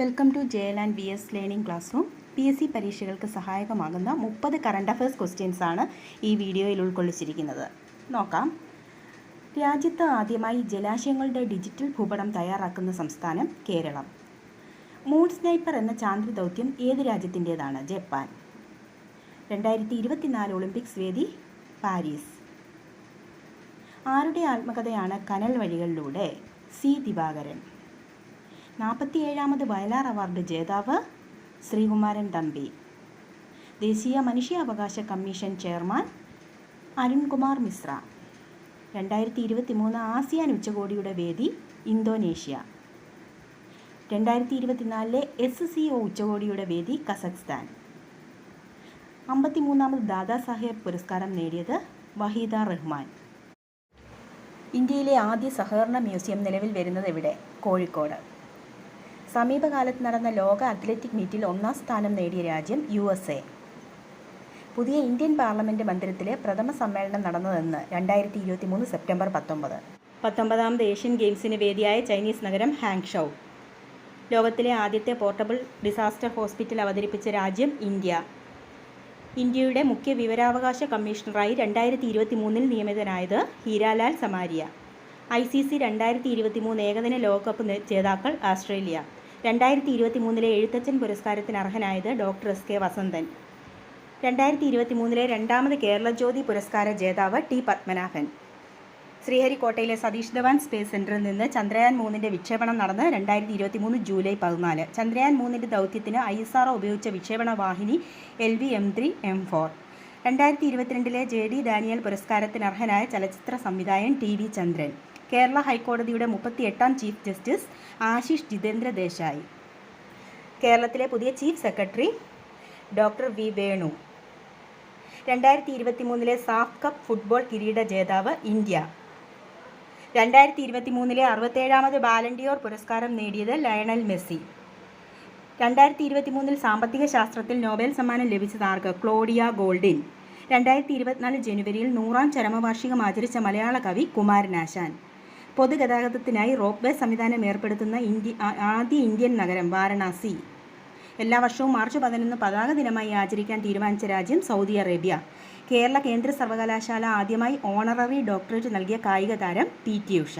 Welcome to J L and B S learning classroom P S C പരീക്ഷകൾക്ക് സഹായകമാകുന്ന മുപ്പത് current affairs questions ആണ് ഈ വീഡിയോയിൽ ഉൾക്കൊള്ളിച്ചിരിക്കുന്നത്. നോക്കാം. രാജ്യത്ത് ആദ്യമായി ജലാശയങ്ങളുടെ ഡിജിറ്റൽ ഭൂപടം തയ്യാറാക്കുന്ന സംസ്ഥാനം കേരളം. മൂൺ സ്നൈപ്പർ എന്ന ചാന്ദ്ര ദൗത്യം ഏത് രാജ്യത്തിന്റേതാണ്? ജപ്പാൻ. രണ്ടായിരത്തി ഇരുപത്തിനാല് ഒളിമ്പിക്സ് വേദി പാരീസ്. ആരുടെ ആത്മകഥയാണ് കനൽ വഴികളിലൂടെ സി ദിവാകരൻ? നാൽപ്പത്തിയേഴാമത് വയലാർ അവാർഡ് ജേതാവ് ശ്രീകുമാരൻ തമ്പി. ദേശീയ മനുഷ്യാവകാശ കമ്മീഷൻ ചെയർമാൻ അരുൺകുമാർ മിശ്ര. രണ്ടായിരത്തി ഇരുപത്തി മൂന്ന് ആസിയാൻ ഉച്ചകോടിയുടെ വേദി ഇന്തോനേഷ്യ. രണ്ടായിരത്തി ഇരുപത്തിനാലിലെ എസ് സി ഒ ഉച്ചകോടിയുടെ വേദി കസഖ്സ്ഥാൻ. അമ്പത്തിമൂന്നാമത് ദാദാസാഹേബ് പുരസ്കാരം നേടിയത് വഹീദ റഹ്മാൻ. ഇന്ത്യയിലെ ആദ്യ സഹകരണ മ്യൂസിയം നിലവിൽ വരുന്നത് എവിടെ? കോഴിക്കോട്. സമീപകാലത്ത് നടന്ന ലോക അത്ലറ്റിക് മീറ്റിൽ ഒന്നാം സ്ഥാനം നേടിയ രാജ്യം യു എസ് എ. പുതിയ ഇന്ത്യൻ പാർലമെന്റ് മന്ദിരത്തിലെ പ്രഥമ സമ്മേളനം നടന്നതെന്ന് രണ്ടായിരത്തി ഇരുപത്തി മൂന്ന് സെപ്റ്റംബർ പത്തൊമ്പത്. പത്തൊമ്പതാമത് ഏഷ്യൻ ഗെയിംസിന് വേദിയായ ചൈനീസ് നഗരം ഹാങ്ഷൗ. ലോകത്തിലെ ആദ്യത്തെ പോർട്ടബിൾ ഡിസാസ്റ്റർ ഹോസ്പിറ്റൽ അവതരിപ്പിച്ച രാജ്യം ഇന്ത്യ. ഇന്ത്യയുടെ മുഖ്യ വിവരാവകാശ കമ്മീഷണറായി രണ്ടായിരത്തി ഇരുപത്തി മൂന്നിൽ നിയമിതനായത് Hiralal Samariya. I C C രണ്ടായിരത്തി ഇരുപത്തി മൂന്ന് ഏകദിന ലോകകപ്പ് ജേതാക്കൾ ഓസ്ട്രേലിയ രണ്ടായിരത്തി ഇരുപത്തി മൂന്നിലെ എഴുത്തച്ഛൻ പുരസ്കാരത്തിന് അർഹനായത് ഡോക്ടർ എസ് കെ വസന്തൻ. രണ്ടായിരത്തി ഇരുപത്തി മൂന്നിലെ രണ്ടാമത് കേരള ജ്യോതി പുരസ്കാര ജേതാവ് ടി പത്മനാഭൻ. ശ്രീഹരിക്കോട്ടയിലെ സതീഷ് ധവാൻ സ്പേസ് സെന്ററിൽ നിന്ന് ചന്ദ്രയാൻ മൂന്നിന്റെ വിക്ഷേപണം നടന്ന് രണ്ടായിരത്തി ഇരുപത്തി മൂന്ന് ജൂലൈ പതിനാല്. ചന്ദ്രയാൻ മൂന്നിന്റെ ദൗത്യത്തിന് ഐ എസ് ആർ ഉപയോഗിച്ച വിക്ഷേപണ വാഹിനി L V M three M four. രണ്ടായിരത്തി ഇരുപത്തിരണ്ടിലെ ജെ ഡി ഡാനിയൽ പുരസ്കാരത്തിന് അർഹനായ ചലച്ചിത്ര സംവിധായകൻ ടി വി ചന്ദ്രൻ. കേരള ഹൈക്കോടതിയുടെ മുപ്പത്തിയെട്ടാം ചീഫ് ജസ്റ്റിസ് ആശിഷ് ജിതേന്ദ്ര ദേശായി. കേരളത്തിലെ പുതിയ chief secretary doctor V Venu. രണ്ടായിരത്തി ഇരുപത്തി മൂന്നിലെ സാഫ് കപ്പ് ഫുട്ബോൾ കിരീട ജേതാവ് ഇന്ത്യ. രണ്ടായിരത്തി ഇരുപത്തി മൂന്നിലെ അറുപത്തേഴാമത് ബാലൻഡിയോർ പുരസ്കാരം നേടിയത് ലയണൽ മെസ്സി. രണ്ടായിരത്തി ഇരുപത്തി മൂന്നിൽ സാമ്പത്തിക ശാസ്ത്രത്തിൽ നോബൽ സമ്മാനം ലഭിച്ചത് ആർക്ക്? Claudia Goldin. രണ്ടായിരത്തി ഇരുപത്തിനാല് ജനുവരിയിൽ നൂറാം ചരമവാർഷികം ആചരിച്ച മലയാള കവി കുമാരനാശാൻ പൊതുഗതാഗതത്തിനായി റോപ്പ് വേ സംവിധാനം ഏർപ്പെടുത്തുന്ന ഇന്ത്യ ആദ്യ ഇന്ത്യൻ നഗരം വാരണാസി. എല്ലാ വർഷവും മാർച്ച് പതിനൊന്ന് പതാക ദിനമായി ആചരിക്കാൻ തീരുമാനിച്ച രാജ്യം സൗദി അറേബ്യ. കേരള കേന്ദ്ര സർവകലാശാല ആദ്യമായി ഓണററി ഡോക്ടറേറ്റ് നൽകിയ കായിക താരം പി ടി ഉഷ.